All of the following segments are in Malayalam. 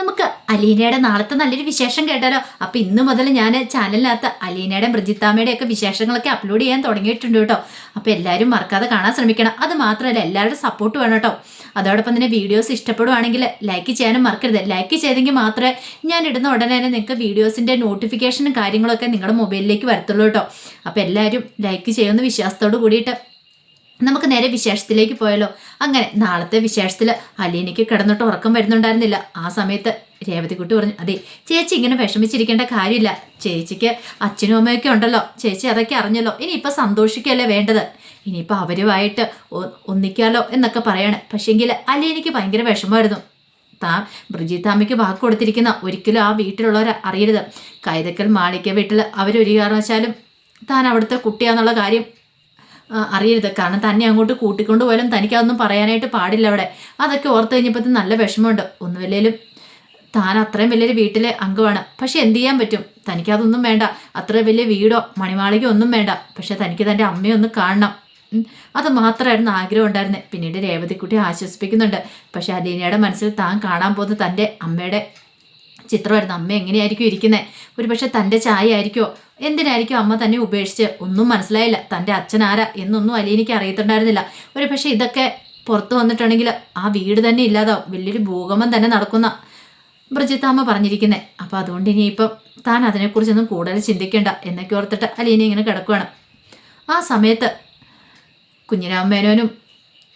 നമുക്ക് അലീനയുടെ നാളത്തെ നല്ലൊരു വിശേഷം കേട്ടാലോ? അപ്പൊ ഇന്ന് മുതൽ ഞാൻ ചാനലിനകത്ത് അലീനയുടെ മൃജിത്താമയുടെ ഒക്കെ വിശേഷങ്ങളൊക്കെ അപ്ലോഡ് ചെയ്യാൻ തുടങ്ങിയിട്ടുണ്ട് കേട്ടോ. അപ്പൊ എല്ലാവരും മറക്കാതെ കാണാൻ ശ്രമിക്കണം. അത് മാത്രമല്ല എല്ലാവരുടെ സപ്പോർട്ട് വേണം കേട്ടോ. അതോടൊപ്പം തന്നെ വീഡിയോസ് ഇഷ്ടപ്പെടുവാണെങ്കിൽ ലൈക്ക് ചെയ്യാനും മറക്കരുത്. ലൈക്ക് ചെയ്തെങ്കിൽ മാത്രമേ ഞാൻ ഇടുന്ന ഉടനെ തന്നെ നിങ്ങൾക്ക് വീഡിയോസിന്റെ നോട്ടിഫിക്കേഷനും കാര്യങ്ങളൊക്കെ നിങ്ങളുടെ മൊബൈലിലേക്ക് വരത്തുള്ളൂ കേട്ടോ. അപ്പോൾ എല്ലാവരും ലൈക്ക് ചെയ്യുന്ന വിശ്വാസത്തോട് കൂടിയിട്ട് നമുക്ക് നേരെ വിശേഷത്തിലേക്ക് പോയാലോ? അങ്ങനെ നാളത്തെ വിശേഷത്തിൽ അലീനയ്ക്ക് കിടന്നിട്ട് ഉറക്കം വരുന്നുണ്ടായിരുന്നില്ല. ആ സമയത്ത് രേവതിക്കുട്ടി പറഞ്ഞു അതെ ചേച്ചി ഇങ്ങനെ വിഷമിച്ചിരിക്കേണ്ട കാര്യമില്ല. ചേച്ചിക്ക് അച്ഛനും അമ്മയൊക്കെ ഉണ്ടല്ലോ. ചേച്ചി അതൊക്കെ അറിഞ്ഞല്ലോ. ഇനിയിപ്പോൾ സന്തോഷിക്കുകയല്ലേ വേണ്ടത്? ഇനിയിപ്പോൾ അവരുമായിട്ട് ഒന്നിക്കാലോ എന്നൊക്കെ പറയാണ്. പക്ഷേങ്കിൽ അലീനയ്ക്ക് ഭയങ്കര വിഷമമായിരുന്നു. താൻ ബ്രിജിത്താമ്മയ്ക്ക് വാക്ക് കൊടുത്തിരിക്കുന്ന ഒരിക്കലും ആ വീട്ടിലുള്ളവർ അറിയരുത്. കൈതക്കൽ മാളിക്ക വീട്ടിൽ അവരൊരു കാരണവശാലും താൻ അവിടുത്തെ കുട്ടിയാന്നുള്ള കാര്യം അറിയരുത്. കാരണം തന്നെ അങ്ങോട്ട് കൂട്ടിക്കൊണ്ട് പോയാലും തനിക്ക് അതൊന്നും പറയാനായിട്ട് പാടില്ല അവിടെ. അതൊക്കെ ഓർത്ത് കഴിഞ്ഞപ്പോൾ നല്ല വിഷമമുണ്ട്. ഒന്നുമില്ലേലും താൻ അത്രയും വലിയൊരു വീട്ടിലെ അംഗമാണ്. പക്ഷെ എന്ത് ചെയ്യാൻ പറ്റും? തനിക്കതൊന്നും വേണ്ട. അത്ര വലിയ വീടോ മണിമാളികയോ ഒന്നും വേണ്ട. പക്ഷെ തനിക്ക് തന്റെ അമ്മയെ ഒന്ന് കാണണം. അത് മാത്രമായിരുന്നു ആഗ്രഹം ഉണ്ടായിരുന്നത് പിന്നീട് രേവതിക്കുട്ടി ആശ്വസിപ്പിക്കുന്നുണ്ട്. പക്ഷെ അലീനയുടെ മനസ്സിൽ താൻ കാണാൻ പോകുന്ന തന്റെ അമ്മയുടെ ചിത്രമായിരുന്നു അമ്മ എങ്ങനെയായിരിക്കും ഇരിക്കുന്നത് ഒരു പക്ഷെ തന്റെ ചായ ആയിരിക്കോ എന്തിനായിരിക്കും അമ്മ തന്നെ ഉപേക്ഷിച്ച്? ഒന്നും മനസ്സിലായില്ല. തന്റെ അച്ഛൻ ആരാ? എന്നൊന്നും അലീനയ്ക്ക് അറിയത്തുണ്ടായിരുന്നില്ല. ഒരു പക്ഷെ ഇതൊക്കെ പുറത്ത് വന്നിട്ടുണ്ടെങ്കിൽ ആ വീട് തന്നെ ഇല്ലാതാവും. വലിയൊരു ഭൂകമ്പം തന്നെ നടക്കുന്ന ബ്രജിത്താമ്മ പറഞ്ഞിരിക്കുന്നത് അപ്പോൾ അതുകൊണ്ട് ഇനിയിപ്പം താൻ അതിനെക്കുറിച്ചൊന്നും കൂടുതൽ ചിന്തിക്കേണ്ട എന്നൊക്കെ ഓർത്തിട്ട് അലീന ഇങ്ങനെ കിടക്കുകയാണ് ആ സമയത്ത് കുഞ്ഞിരാമേനോനും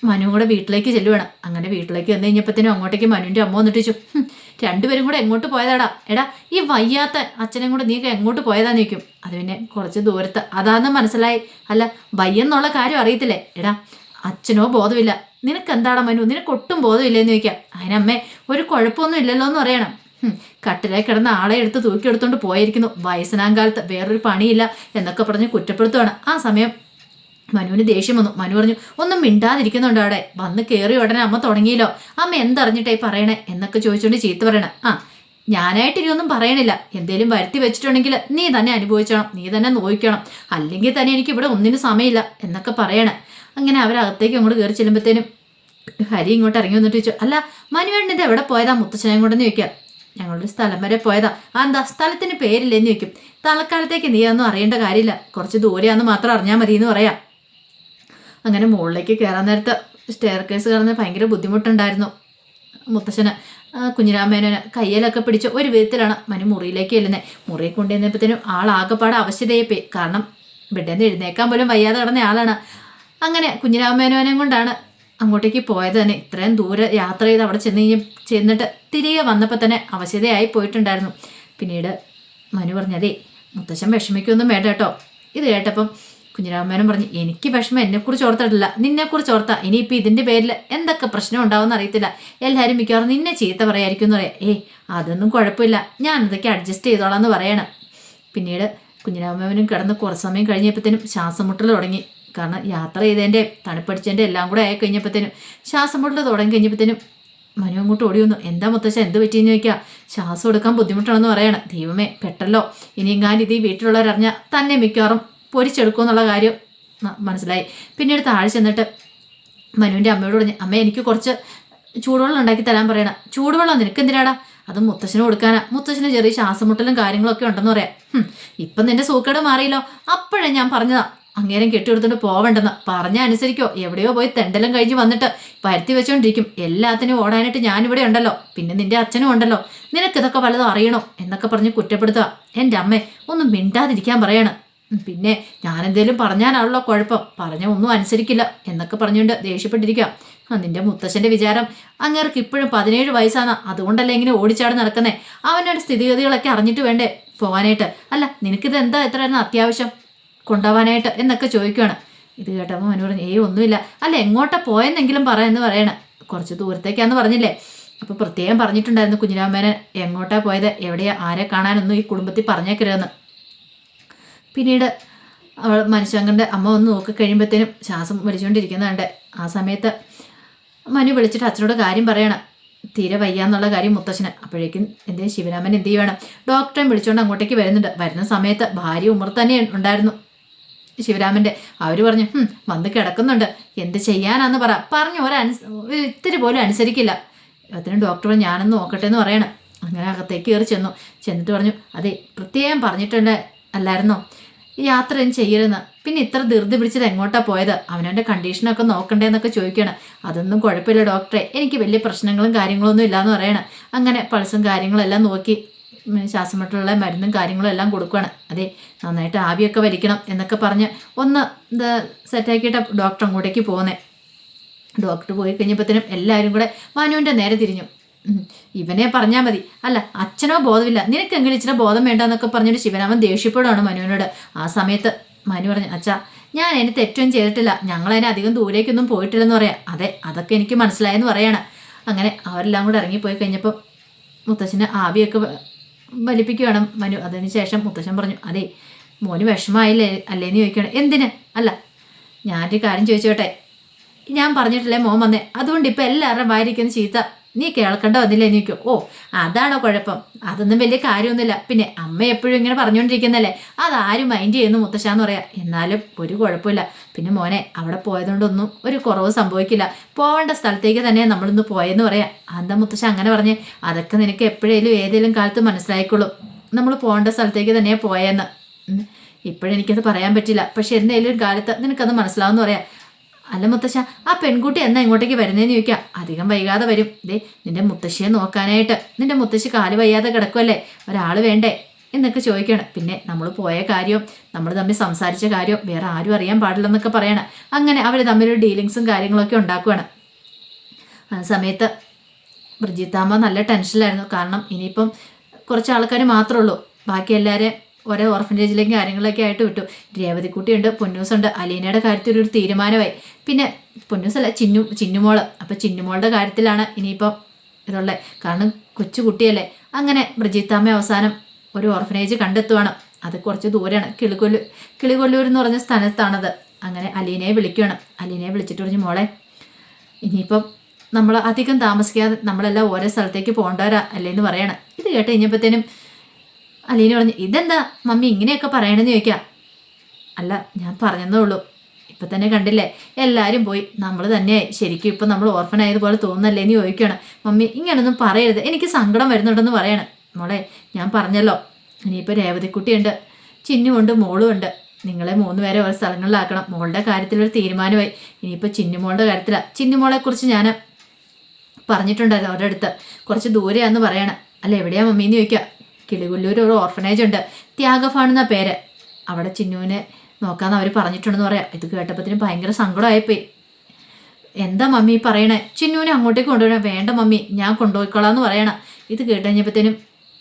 മനു കൂടെ വീട്ടിലേക്ക് ചെല്ലുവാണ്. അങ്ങനെ വീട്ടിലേക്ക് വന്നു കഴിഞ്ഞപ്പോഴത്തേനും അങ്ങോട്ടേക്ക് മനുവിന്റെ അമ്മ വന്നിട്ട് ചോദിച്ചു "ഹും, രണ്ടുപേരും കൂടെ എങ്ങോട്ട് പോയതാടാ? എടാ ഈ വയ്യാത്ത അച്ഛനും കൂടെ നീ എങ്ങോട്ട് പോയതാ നീക്കും അത് പിന്നെ കുറച്ച് ദൂരത്ത്. അതാന്ന് മനസ്സിലായി. അല്ല വയ്യെന്നുള്ള കാര്യം അറിയത്തില്ലേ? എടാ അച്ഛനോ ബോധമില്ല. നിനക്ക് എന്താടാ മനു? നിനക്ക് ഒട്ടും ബോധമില്ലെന്ന് ചോദിക്കാം. അതിനമ്മേ ഒരു കുഴപ്പമൊന്നും ഇല്ലല്ലോ എന്ന് പറയണം. കട്ടിലെ കിടന്ന ആളെ എടുത്ത് തൂക്കിയെടുത്തോണ്ട് പോയിരിക്കുന്നു. വയസ്സനാം കാലത്ത് വേറൊരു പണിയില്ല എന്നൊക്കെ പറഞ്ഞ് കുറ്റപ്പെടുത്തുവാണ്. ആ സമയം മനുവിന് ദേഷ്യം വന്നു. മനു പറഞ്ഞു ഒന്നും മിണ്ടാതിരിക്കുന്നുണ്ട് അവിടെ? വന്ന് കയറി ഉടനെ അമ്മ തുടങ്ങിയല്ലോ. അമ്മ എന്തറിഞ്ഞിട്ടായി പറയണേ? എന്നൊക്കെ ചോദിച്ചുകൊണ്ട് ചീത്ത പറയണ. ആ ഞാനായിട്ട് ഇനിയൊന്നും പറയണില്ല. എന്തേലും വരുത്തി വെച്ചിട്ടുണ്ടെങ്കിൽ നീ തന്നെ അനുഭവിച്ചണം. നീ തന്നെ നോക്കണം അല്ലെങ്കിൽ തന്നെ എനിക്ക് ഇവിടെ ഒന്നിനും സമയമില്ല എന്നൊക്കെ പറയണേ. അങ്ങനെ അവരകത്തേക്ക് അങ്ങോട്ട് കയറി ചെല്ലുമ്പോഴത്തേനും ഹരി ഇങ്ങോട്ട് ഇറങ്ങി വന്നിട്ട് ചോദിച്ചു അല്ല മനുവേണ്ണിത് എവിടെ പോയതാ? മുത്തച്ഛനെയും കൊണ്ടെന്ന് ചോദിക്കാം? ഞങ്ങളൊരു സ്ഥലം വരെ പോയതാ. ആ എന്താ സ്ഥലത്തിന് പേരില്ലെന്ന് ചോദിക്കും. തലക്കാലത്തേക്ക് നീ ഒന്നും അറിയേണ്ട കാര്യമില്ല. കുറച്ച് ദൂരെയാന്ന് മാത്രം അറിഞ്ഞാൽ മതി എന്ന് പറയാം. അങ്ങനെ മുകളിലേക്ക് കയറാൻ നേരത്ത് സ്റ്റെയർ കേസ് കയറുന്നത് ഭയങ്കര ബുദ്ധിമുട്ടുണ്ടായിരുന്നു. മുത്തശ്ശന് കുഞ്ഞിരാമേനോന് കയ്യിലൊക്കെ പിടിച്ച് ഒരു വിധത്തിലാണ് മനു മുറിയിലേക്ക് ചെല്ലുന്നത് മുറിയിൽ കൊണ്ടുവന്നപ്പോഴത്തേനും ആളാകപ്പാടെ അവശതയെ പോയി കാരണം ബെഡിൽ നിന്ന് എഴുന്നേക്കാൻ പോലും വയ്യാതെ കിടന്ന ആളാണ്. അങ്ങനെ കുഞ്ഞിരാമേനോനെ കൊണ്ടാണ് അങ്ങോട്ടേക്ക് പോയത് തന്നെ. ഇത്രയും ദൂരെ യാത്ര ചെയ്ത് അവിടെ ചെന്ന് കഴിഞ്ഞ് ചെന്നിട്ട് തിരികെ വന്നപ്പോൾ തന്നെ അവശതയായി പോയിട്ടുണ്ടായിരുന്നു. പിന്നീട് മനു പറഞ്ഞതേ മുത്തശ്ശൻ വിഷമിക്കൊന്നും വേണ്ട കേട്ടോ. ഇത് കേട്ടപ്പം കുഞ്ഞിരാമേനൻ പറഞ്ഞു എനിക്ക് വിഷമം എന്നെക്കുറിച്ച് ഓർത്തിട്ടില്ല. നിന്നെക്കുറിച്ച് ഓർത്താ. ഇനിയിപ്പോൾ ഇതിന്റെ പേരിൽ എന്തൊക്കെ പ്രശ്നം ഉണ്ടാവുമെന്ന് അറിയത്തില്ല. എല്ലാവരും മിക്കവാറും നിന്നെ ചീത്ത പറയായിരിക്കും എന്ന് പറയാം. ഏയ് അതൊന്നും കുഴപ്പമില്ല. ഞാൻ ഇതൊക്കെ അഡ്ജസ്റ്റ് ചെയ്തോളാം എന്ന് പറയണം. പിന്നീട് കുഞ്ഞിരാമേനും കിടന്ന് കുറച്ച് സമയം കഴിഞ്ഞപ്പോഴത്തേനും ശ്വാസം മുട്ടൽ തുടങ്ങി. കാരണം യാത്ര ചെയ്തതിന്റെ തണുപ്പടിച്ചതിന്റെ എല്ലാം കൂടെ ആയി കഴിഞ്ഞപ്പോഴത്തേനും ശ്വാസം മുട്ടൽ തുടങ്ങി കഴിഞ്ഞപ്പോഴത്തേനും മനു അങ്ങോട്ട് ഓടി വന്നു. എന്താ മുത്തശ്ശ എന്ത് പറ്റിയെന്ന് ചോദിക്കുക ശ്വാസം എടുക്കാൻ ബുദ്ധിമുട്ടാണെന്ന് പറയണം. ദൈവമേ പെട്ടല്ലോ. ഇനിയും ഞാൻ ഇത് ഈ വീട്ടിലുള്ളവരറിഞ്ഞാൽ തന്നെ മിക്കവാറും പൊരിച്ചെടുക്കുമെന്നുള്ള കാര്യം ന- മനസ്സിലായി. പിന്നീട് താഴെ ചെന്നിട്ട് മനുവിന്റെ അമ്മയോട് പറഞ്ഞു അമ്മ എനിക്ക് കുറച്ച് ചൂടുവെള്ളം ഉണ്ടാക്കി തരാൻ പറയണം. ചൂടുവെള്ളം നിനക്ക് എന്തിനാടാ? അത് മുത്തശ്ശന് കൊടുക്കാനാ. മുത്തശ്ശന് ചെറിയ ശ്വാസമുട്ടലും കാര്യങ്ങളൊക്കെ ഉണ്ടെന്ന് പറയാം. ഇപ്പം നിന്റെ സൂക്കേട് മാറിയല്ലോ. അപ്പോഴേ ഞാൻ പറഞ്ഞതാ. അങ്ങേരം കെട്ടിയെടുത്തോണ്ട് പോവണ്ടെന്ന്. പറഞ്ഞ അനുസരിക്കോ. എവിടെയോ പോയി തെണ്ടലും കഴിഞ്ഞ് വന്നിട്ട് പരുത്തി വെച്ചോണ്ടിരിക്കും. എല്ലാത്തിനും ഓടാനായിട്ട് ഞാനിവിടെ ഉണ്ടല്ലോ. പിന്നെ നിന്റെ അച്ഛനും ഉണ്ടല്ലോ. നിനക്കിതൊക്കെ വല്ലതും അറിയണോ? എന്നൊക്കെ പറഞ്ഞ് കുറ്റപ്പെടുത്തുക. എന്റെ അമ്മേ ഒന്നും മിണ്ടാതിരിക്കാൻ പറയാണ്. പിന്നെ ഞാനെന്തേലും പറഞ്ഞാലാണല്ലോ കുഴപ്പം. പറഞ്ഞ ഒന്നും അനുസരിക്കില്ല എന്നൊക്കെ പറഞ്ഞുകൊണ്ട് ദേഷ്യപ്പെട്ടിരിക്കുക നിന്റെ മുത്തശ്ശന്റെ വിചാരം അങ്ങേർക്ക് ഇപ്പോഴും പതിനേഴ് വയസ്സാണ്. അതുകൊണ്ടല്ലേ ഇങ്ങനെ ഓടിച്ചാടി നടക്കുന്നേ? അവനോട് സ്ഥിതിഗതികളൊക്കെ അറിഞ്ഞിട്ട് വേണ്ടേ? പോവാനായിട്ട്. അല്ല നിനക്കിത് എന്താ എത്രയായിരുന്നു അത്യാവശ്യം? കൊണ്ടുപോകാനായിട്ട് എന്നൊക്കെ ചോദിക്കുകയാണ് ഇത് കേട്ടപ്പോൾ മനു പറഞ്ഞു ഏയ് ഒന്നുമില്ല. അല്ല എങ്ങോട്ടാ പോയെന്നെങ്കിലും പറയാമെന്ന് പറയണ. കുറച്ച് ദൂരത്തേക്കാന്ന് പറഞ്ഞില്ലേ? അപ്പോൾ പ്രത്യേകം പറഞ്ഞിട്ടുണ്ടായിരുന്നു കുഞ്ഞിരാമേനെ എങ്ങോട്ടാ പോയത്? എവിടെയാ? ആരെ കാണാനൊന്നും ഈ കുടുംബത്തിൽ പറഞ്ഞേക്കരുതെന്ന്. പിന്നീട് അവൾ മനുഷ്യങ്കന്റെ അമ്മ ഒന്ന് നോക്കി കഴിയുമ്പോഴത്തേനും ശ്വാസം വലിച്ചുകൊണ്ടിരിക്കുന്നുണ്ട്. ആ സമയത്ത് മനു വിളിച്ചിട്ട് അച്ഛനോട് കാര്യം പറയണം. തീരെ വയ്യാന്നുള്ള കാര്യം മുത്തശ്ശന്. അപ്പോഴേക്കും എന്തേ ശിവരാമൻ എന്ത് ചെയ്യണം ഡോക്ടറെ വിളിച്ചുകൊണ്ട് അങ്ങോട്ടേക്ക് വരുന്നുണ്ട്. വരുന്ന സമയത്ത് ഭാര്യ ഉമർ തന്നെ ഉണ്ടായിരുന്നു. ശിവരാമന്റെ അവർ പറഞ്ഞു "ഹും, വന്ന് കിടക്കുന്നുണ്ട്. എന്ത് ചെയ്യാനാന്ന് പറ. പറഞ്ഞു ഒരനുസ ഇത്തിരി പോലും അനുസരിക്കില്ല. അതിന് ഡോക്ടർ ഞാനൊന്ന് നോക്കട്ടെ എന്ന് പറയണം. അങ്ങനെ അകത്തേക്ക് കയറി ചെന്നു. ചെന്നിട്ട് പറഞ്ഞു അതെ പ്രത്യേകം പറഞ്ഞിട്ടുണ്ട് അല്ലായിരുന്നോ? ഈ യാത്ര ഒന്നും ചെയ്യരുതെന്ന് പിന്നെ ഇത്ര ധൃതി പിടിച്ചത് എങ്ങോട്ടാ പോയത്? അവനവന്റെ കണ്ടീഷനൊക്കെ നോക്കണ്ടേന്നൊക്കെ ചോദിക്കണം. അതൊന്നും കുഴപ്പമില്ല ഡോക്ടറെ എനിക്ക് വലിയ പ്രശ്നങ്ങളും കാര്യങ്ങളൊന്നും ഇല്ലയെന്ന് പറയണം. അങ്ങനെ പൾസും കാര്യങ്ങളെല്ലാം നോക്കി ശ്വാസമുട്ടുള്ള മരുന്നും കാര്യങ്ങളും എല്ലാം കൊടുക്കുകയാണ് അതെ നന്നായിട്ട് ആവിയൊക്കെ വലിക്കണം എന്നൊക്കെ പറഞ്ഞ് ഒന്ന് ഇത് സെറ്റാക്കിയിട്ട് ഡോക്ടർ അങ്ങോട്ടേക്ക് പോകുന്നേ ഡോക്ടർ പോയി കഴിഞ്ഞപ്പോഴത്തേനും എല്ലാവരും കൂടെ മനുവിന്റെ നേരെ തിരിഞ്ഞു. ഇവനെ പറഞ്ഞാൽ മതി. അല്ല അച്ഛനോ ബോധമില്ല. നിനക്ക് എങ്ങനെ ഇച്ചിരി ബോധം വേണ്ടെന്നൊക്കെ പറഞ്ഞിട്ട് ശിവനാമൻ ദേഷ്യപ്പെടുകയാണ് മനുവിനോട്. ആ സമയത്ത് മനു പറഞ്ഞു അച്ഛാ ഞാൻ അതിന് തെറ്റൊന്നും ചെയ്തിട്ടില്ല. ഞങ്ങളതിനെ അധികം ദൂരേക്കൊന്നും പോയിട്ടില്ലെന്ന് പറയാം. അതെ അതൊക്കെ എനിക്ക് മനസ്സിലായെന്ന് പറയാണ്. അങ്ങനെ അവരെല്ലാം കൂടെ ഇറങ്ങിപ്പോയി കഴിഞ്ഞപ്പോൾ മുത്തശ്ശന് ആവിയൊക്കെ വലിപ്പിക്കുകയാണ് മനു. അതിന് ശേഷം മുത്തശ്ശൻ പറഞ്ഞു അതെ മോന് വിഷമമായില്ലേ അല്ലേന്ന് ചോദിക്കുകയാണ് എന്തിന്? അല്ല ഞാനൊരു കാര്യം ചോദിച്ചോട്ടെ. ഞാൻ പറഞ്ഞിട്ടില്ലേ മോൻ വന്നേ. അതുകൊണ്ട് ഇപ്പം എല്ലാവരുടെ വായിരിക്കുന്ന ചീത്ത നീ കേൾക്കേണ്ട വന്നില്ലേ എന്ന് ഓ അതാണോ കുഴപ്പം? അതൊന്നും വലിയ കാര്യമൊന്നുമില്ല. പിന്നെ അമ്മ എപ്പോഴും ഇങ്ങനെ പറഞ്ഞുകൊണ്ടിരിക്കുന്നല്ലേ അതാരും മൈൻഡ് ചെയ്യുന്നു മുത്തശ്ശാന്ന് പറയാം. എന്നാലും ഒരു കുഴപ്പമില്ല. പിന്നെ മോനെ അവിടെ പോയതുകൊണ്ടൊന്നും ഒരു കുറവ് സംഭവിക്കില്ല. പോകേണ്ട സ്ഥലത്തേക്ക് തന്നെ നമ്മളിന്ന് പോയെന്ന് പറയാം. എന്താ മുത്തശ്ശ അങ്ങനെ പറഞ്ഞേ? അതൊക്കെ നിനക്ക് എപ്പോഴേലും ഏതെങ്കിലും കാലത്ത് മനസ്സിലായിക്കോളും. നമ്മൾ പോകേണ്ട സ്ഥലത്തേക്ക് തന്നെ പോയെന്ന്. ഇപ്പോഴെനിക്കത് പറയാൻ പറ്റില്ല. പക്ഷെ എന്തെങ്കിലും കാലത്ത് നിനക്കത് മനസ്സിലാവുമെന്ന് പറയാം. അല്ല മുത്തശ്ശ ആ പെൺകുട്ടി എന്നാ ഇങ്ങോട്ടേക്ക് വരുന്നതെന്ന് ചോദിക്കാം. അധികം വൈകാതെ വരും. ദേ നിന്റെ മുത്തശ്ശിയെ നോക്കാനായിട്ട്. നിന്റെ മുത്തശ്ശി കാൽ വയ്യാതെ കിടക്കുമല്ലേ ഒരാൾ വേണ്ടേ? എന്നൊക്കെ ചോദിക്കണം. പിന്നെ നമ്മൾ പോയ കാര്യവും നമ്മൾ തമ്മിൽ സംസാരിച്ച കാര്യവും വേറെ ആരും അറിയാൻ പാടില്ലെന്നൊക്കെ പറയണം. അങ്ങനെ അവർ തമ്മിലൊരു ഡീലിങ്സും കാര്യങ്ങളൊക്കെ ഉണ്ടാക്കുകയാണ് ആ സമയത്ത് ബ്രിജിത്താമ്മ നല്ല ടെൻഷനിലായിരുന്നു. കാരണം ഇനിയിപ്പം കുറച്ച് ആൾക്കാർ മാത്രമേ ഉള്ളൂ. ബാക്കി എല്ലാവരും ഓരോ ഓർഫനേജിലേക്കും കാര്യങ്ങളൊക്കെ ആയിട്ട് വിട്ടു. രേവതിക്കുട്ടിയുണ്ട് പൊന്നൂസുണ്ട്. അലീനയുടെ കാര്യത്തിൽ ഒരു തീരുമാനമായി. പിന്നെ പൊന്നൂസല്ല ചിന്നു ചിന്നുമോൾ. അപ്പം ചിന്നുമോളുടെ കാര്യത്തിലാണ് ഇനിയിപ്പം ഇതുള്ളത്. കാരണം കൊച്ചു കുട്ടിയല്ലേ അങ്ങനെ ബ്രിജിത്താമ്മ അവസാനം ഒരു ഓർഫനേജ് കണ്ടെത്തുവാണ്. അത് കുറച്ച് ദൂരെയാണ്. കിളികൊല്ലു കിളികൊല്ലൂർ എന്ന് പറഞ്ഞ സ്ഥലത്താണത്. അങ്ങനെ അലീനയെ വിളിക്കുകയാണ് അലീനയെ വിളിച്ചിട്ട് പറഞ്ഞു മോളെ ഇനിയിപ്പം നമ്മൾ അധികം താമസിക്കാതെ നമ്മളെല്ലാം ഓരോ സ്ഥലത്തേക്ക് പോകേണ്ടവരാ അല്ലേന്ന് പറയണം. ഇത് കേട്ട് കഴിഞ്ഞപ്പോഴത്തേനും അലീന പറഞ്ഞു ഇതെന്താ? മമ്മി ഇങ്ങനെയൊക്കെ പറയണമെന്ന് ചോദിക്കാം. അല്ല ഞാൻ പറഞ്ഞതേ ഉള്ളൂ. ഇപ്പം തന്നെ കണ്ടില്ലേ? എല്ലാവരും പോയി. നമ്മൾ തന്നെ ശരിക്കും ഇപ്പം നമ്മൾ ഓർഫൻ ആയതുപോലെ തോന്നുന്നല്ലേ എന്ന് ചോദിക്കണം. മമ്മി ഇങ്ങനൊന്നും പറയരുത്. എനിക്ക് സങ്കടം വരുന്നുണ്ടെന്ന് പറയണം. മോളെ ഞാൻ പറഞ്ഞല്ലോ. ഇനിയിപ്പോൾ രേവതിക്കുട്ടിയുണ്ട്. ചിന്നുമുണ്ട് മോളുമുണ്ട്. നിങ്ങളെ മൂന്ന് പേരെ ഓരോ സ്ഥലങ്ങളിലാക്കണം. മോളുടെ കാര്യത്തിൽ ഒരു തീരുമാനമായി. ഇനിയിപ്പോൾ ചിന്നുമോളുടെ കാര്യത്തിലാണ് ചിന്നുമോളെക്കുറിച്ച് ഞാൻ പറഞ്ഞിട്ടുണ്ടായിരുന്നു അവരുടെ അടുത്ത്. കുറച്ച് ദൂരെയാണെന്ന് പറയണം. അല്ല എവിടെയാ മമ്മീന്ന് ചോദിക്കുക കിളികുല്ലൂർ ഒരു ഓർഫനേജ് ഉണ്ട്. ത്യാഗഫാൺ എന്ന പേര്. അവിടെ ചിന്നുവിനെ നോക്കാന്ന് അവർ പറഞ്ഞിട്ടുണ്ടെന്ന് പറയാം. ഇത് കേട്ടപ്പത്തിന് ഭയങ്കര സങ്കടമായിപ്പോയി. എന്താ മമ്മി പറയണേ? ചിന്നുവിനെ അങ്ങോട്ടേക്ക് കൊണ്ടുപോകണേ വേണ്ട മമ്മി ഞാൻ കൊണ്ടുപോയിക്കോളാം എന്ന് പറയണം. ഇത് കേട്ട് കഴിഞ്ഞപ്പോഴത്തേനും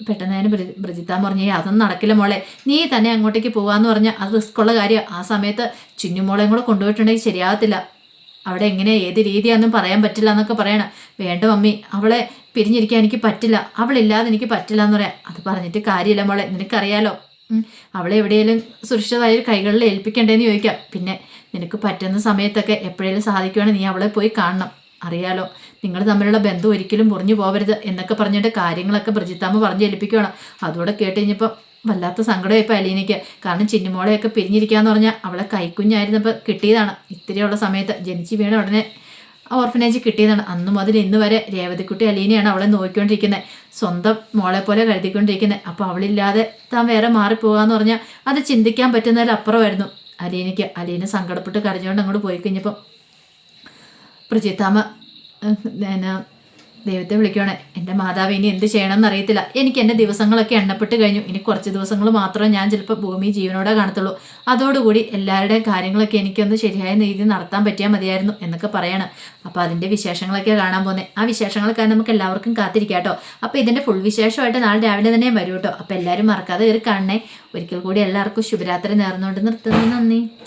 പെട്ടെന്ന് തന്നെ ബ്രി- ബ്രിജിത്താൻ പറഞ്ഞു അതൊന്നും നടക്കില്ല മോളെ. നീ തന്നെ അങ്ങോട്ടേക്ക് പോകാന്ന് പറഞ്ഞാൽ അത് റിസ്ക് ഉള്ള കാര്യം. ആ സമയത്ത് ചിന്നുമോളെയും കൂടെ കൊണ്ടുപോയിട്ടുണ്ടെങ്കിൽ ശരിയാകത്തില്ല. അവിടെ എങ്ങനെ ഏത് രീതിയാണെന്നും പറയാൻ പറ്റില്ല എന്നൊക്കെ പറയണം. വേണ്ട മമ്മി അവളെ പിരിഞ്ഞിരിക്കാൻ എനിക്ക് പറ്റില്ല. അവളില്ലാതെ എനിക്ക് പറ്റില്ല എന്ന് പറയാം. അത് പറഞ്ഞിട്ട് കാര്യമില്ല മോളെ നിനക്കറിയാലോ. അവളെ എവിടെയെങ്കിലും സുരക്ഷിതമായ കൈകളിൽ ഏൽപ്പിക്കണ്ടേന്ന് ചോദിക്കാം. പിന്നെ നിനക്ക് പറ്റുന്ന സമയത്തൊക്കെ എപ്പോഴേലും സാധിക്കുവാണെങ്കിൽ നീ അവളെ പോയി കാണണം. അറിയാലോ നിങ്ങൾ തമ്മിലുള്ള ബന്ധം ഒരിക്കലും മുറിഞ്ഞു പോകരുത് എന്നൊക്കെ പറഞ്ഞിട്ട് കാര്യങ്ങളൊക്കെ ബ്രജിത്താമ്മ പറഞ്ഞ് ഏൽപ്പിക്കുകയാണ് അതോടെ കേട്ട് കഴിഞ്ഞപ്പോൾ വല്ലാത്ത സങ്കടമായിപ്പോൾ അലീനയ്ക്ക്. കാരണം ചിന്നുമോളെയൊക്കെ പിരിഞ്ഞിരിക്കാന്ന് പറഞ്ഞാൽ അവളെ കൈക്കുഞ്ഞായിരുന്നപ്പോൾ കിട്ടിയതാണ്. ഇത്തിരിയുള്ള സമയത്ത് ജനിച്ച് വീണ ഉടനെ ഓർഫനേജ് കിട്ടിയതാണ്. അന്ന് മുതൽ ഇന്ന് വരെ രേവതിക്കുട്ടി അലീനയാണ് അവളെ നോക്കിക്കൊണ്ടിരിക്കുന്നത് സ്വന്തം മോളെ പോലെ കരുതിക്കൊണ്ടിരിക്കുന്നത് അപ്പോൾ അവളില്ലാതെ താൻ വേറെ മാറിപ്പോകാന്ന് പറഞ്ഞാൽ അത് ചിന്തിക്കാൻ പറ്റുന്നതിലപ്പുറമായിരുന്നു അലീനയ്ക്ക്. അലീന സങ്കടപ്പെട്ട് കരഞ്ഞുകൊണ്ട് അങ്ങോട്ട് പോയി കഴിഞ്ഞപ്പോൾ പ്രജിത്താമ്മ ദൈവത്തെ വിളിക്കുകയാണ് എന്റെ മാതാവ് ഇനി എന്ത് ചെയ്യണമെന്ന് അറിയത്തില്ല. എനിക്ക് എന്റെ ദിവസങ്ങളൊക്കെ എണ്ണപ്പെട്ട് കഴിഞ്ഞു. ഇനി കുറച്ച് ദിവസങ്ങൾ മാത്രമേ ഞാൻ ചിലപ്പോൾ ഭൂമി ജീവനോടെ കാണത്തുള്ളൂ. അതോടുകൂടി എല്ലാവരുടെയും കാര്യങ്ങളൊക്കെ എനിക്കൊന്ന് ശരിയായ രീതിയിൽ നടത്താൻ പറ്റിയാൽ മതിയായിരുന്നു എന്നൊക്കെ പറയണം. അപ്പോൾ അതിന്റെ വിശേഷങ്ങളൊക്കെ കാണാൻ പോകുന്നത്. ആ വിശേഷങ്ങളൊക്കെ നമുക്ക് എല്ലാവർക്കും കാത്തിരിക്കാം കേട്ടോ. അപ്പോൾ ഇതിന്റെ ഫുൾ വിശേഷമായിട്ട് നാളെ രാവിലെ തന്നെ വരൂ കേട്ടോ. അപ്പോൾ എല്ലാവരും മറക്കാതെ കയറി കാണണേ. ഒരിക്കൽ കൂടി എല്ലാവർക്കും ശുഭരാത്രി നേർന്നുകൊണ്ട് നിർത്തുന്നു. നന്ദി.